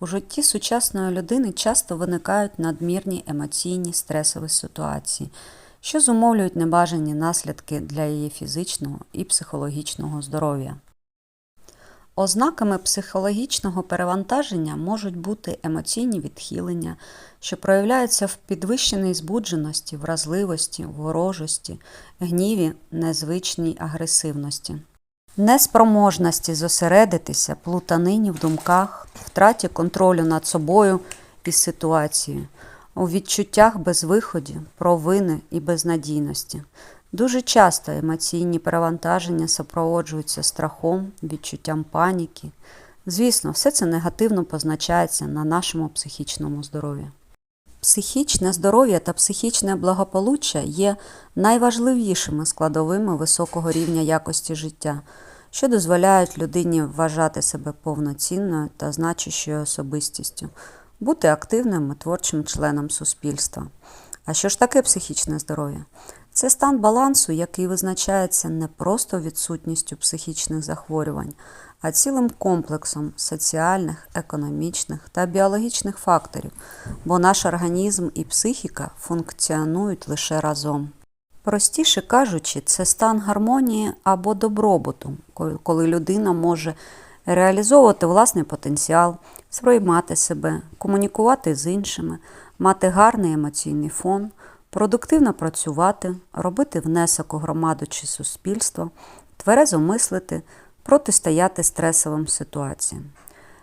У житті сучасної людини часто виникають надмірні емоційні стресові ситуації, що зумовлюють небажані наслідки для її фізичного і психологічного здоров'я. Ознаками психологічного перевантаження можуть бути емоційні відхилення, що проявляються в підвищеній збудженості, вразливості, ворожості, гніві, незвичній агресивності, неспроможності зосередитися, плутанині в думках, втраті контролю над собою і ситуацією, у відчуттях безвиході, провини і безнадійності. Дуже часто емоційні перевантаження супроводжуються страхом, відчуттям паніки. Звісно, все це негативно позначається на нашому психічному здоров'ї. Психічне здоров'я та психічне благополуччя є найважливішими складовими високого рівня якості життя, що дозволяють людині вважати себе повноцінною та значущою особистістю, бути активним і творчим членом суспільства. А що ж таке психічне здоров'я? Це стан балансу, який визначається не просто відсутністю психічних захворювань, а цілим комплексом соціальних, економічних та біологічних факторів, бо наш організм і психіка функціонують лише разом. Простіше кажучи, це стан гармонії або добробуту, коли людина може реалізовувати власний потенціал, сприймати себе, комунікувати з іншими, мати гарний емоційний фон продуктивно працювати, робити внесок у громаду чи суспільство, тверезо мислити, протистояти стресовим ситуаціям.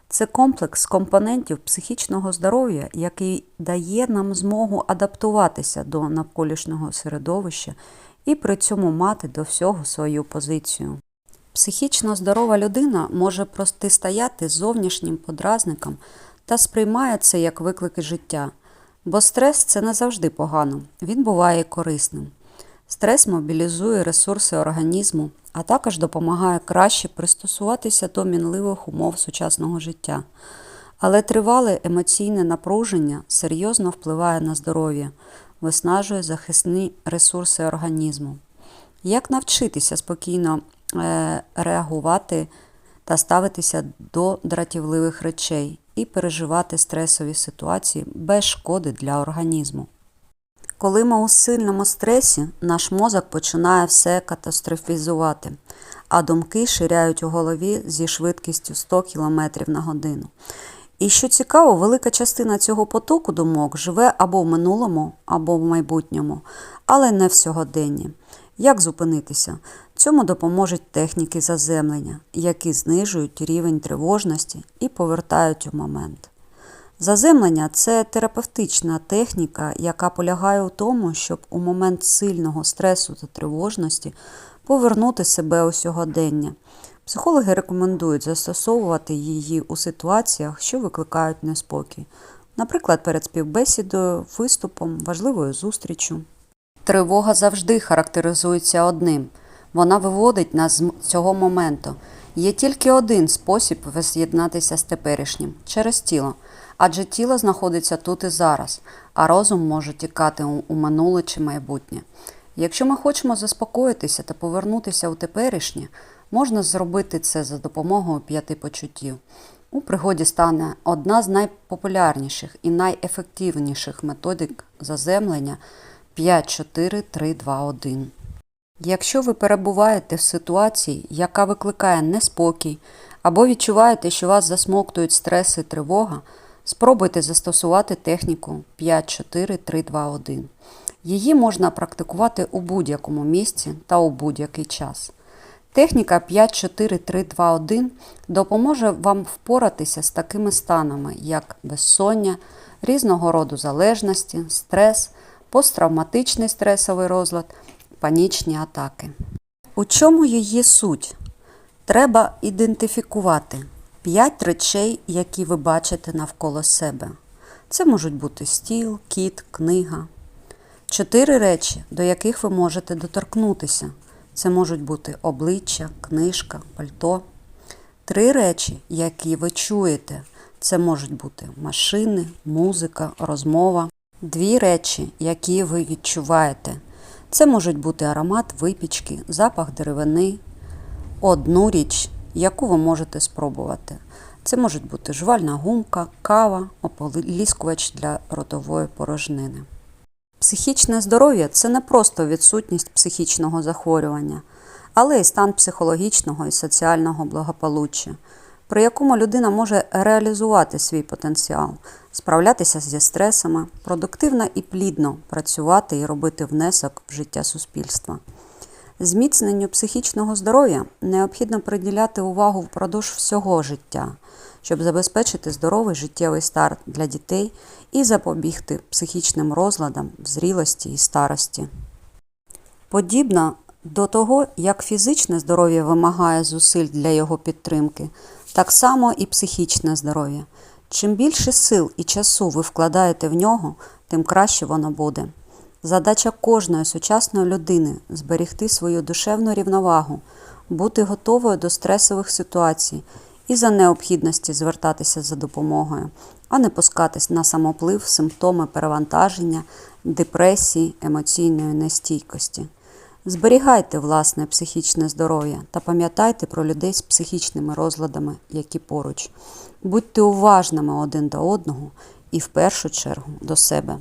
Це комплекс компонентів психічного здоров'я, який дає нам змогу адаптуватися до навколишнього середовища і при цьому мати до всього свою позицію. Психічно здорова людина може протистояти зовнішнім подразникам та сприймає це як виклики життя. Бо стрес це не завжди погано, він буває корисним. Стрес мобілізує ресурси організму, а також допомагає краще пристосуватися до мінливих умов сучасного життя. Але тривале емоційне напруження серйозно впливає на здоров'я, виснажує захисні ресурси організму. Як навчитися спокійно е, реагувати та ставитися до дратівливих речей і переживати стресові ситуації без шкоди для організму. Коли ми у сильному стресі, наш мозок починає все катастрофізувати, а думки ширяють у голові зі швидкістю 100 км на годину. І що цікаво, велика частина цього потоку думок живе або в минулому, або в майбутньому, але не в сьогоденні. Як зупинитися? Цьому допоможуть техніки заземлення, які знижують рівень тривожності і повертають у момент. Заземлення це терапевтична техніка, яка полягає у тому, щоб у момент сильного стресу та тривожності повернути себе у сьогодення. Психологи рекомендують застосовувати її у ситуаціях, що викликають неспокій, наприклад, перед співбесідою, виступом, важливою зустрічю. Тривога завжди характеризується одним. Вона виводить нас з цього моменту. Є тільки один спосіб воз'єднатися з теперішнім через тіло, адже тіло знаходиться тут і зараз, а розум може тікати у минуле чи майбутнє. Якщо ми хочемо заспокоїтися та повернутися у теперішнє, можна зробити це за допомогою п'яти почуттів. У пригоді стане одна з найпопулярніших і найефективніших методик заземлення 5, 4, 3, 2, 1. Якщо ви перебуваєте в ситуації, яка викликає неспокій, або відчуваєте, що вас засмоктують стрес і тривога, спробуйте застосувати техніку 5, 4, 3, 2, 1. Її можна практикувати у будь-якому місці та у будь-який час. Техніка 5, 4, 3, 2, 1 допоможе вам впоратися з такими станами, як безсоння, різного роду залежності, стрес, посттравматичний стресовий розлад панічні атаки. У чому її суть? Треба ідентифікувати 5 речей, які ви бачите навколо себе. Це можуть бути стіл, кіт, книга. Чотири речі, до яких ви можете доторкнутися. Це можуть бути обличчя, книжка, пальто. Три речі, які ви чуєте. Це можуть бути машини, музика, розмова. Дві речі, які ви відчуваєте. Це можуть бути аромат випічки, запах деревини, одну річ, яку ви можете спробувати. Це можуть бути жувальна гумка, кава, ополіскувач для ротової порожнини. Психічне здоров'я це не просто відсутність психічного захворювання, але й стан психологічного і соціального благополуччя, при якому людина може реалізувати свій потенціал, справлятися зі стресами, продуктивно і плідно працювати і робити внесок в життя суспільства. Зміцненню психічного здоров'я необхідно приділяти увагу впродовж всього життя, щоб забезпечити здоровий життєвий старт для дітей і запобігти психічним розладам в зрілості і старості. Подібно до того, як фізичне здоров'я вимагає зусиль для його підтримки, так само і психічне здоров'я. Чим більше сил і часу ви вкладаєте в нього, тим краще воно буде. Задача кожної сучасної людини зберегти свою душевну рівновагу, бути готовою до стресових ситуацій і за необхідності звертатися за допомогою, а не пускатись на самоплив симптоми перевантаження, депресії, емоційної нестійкості. Зберігайте власне психічне здоров'я та пам'ятайте про людей з психічними розладами, які поруч. Будьте уважними один до одного і в першу чергу до себе.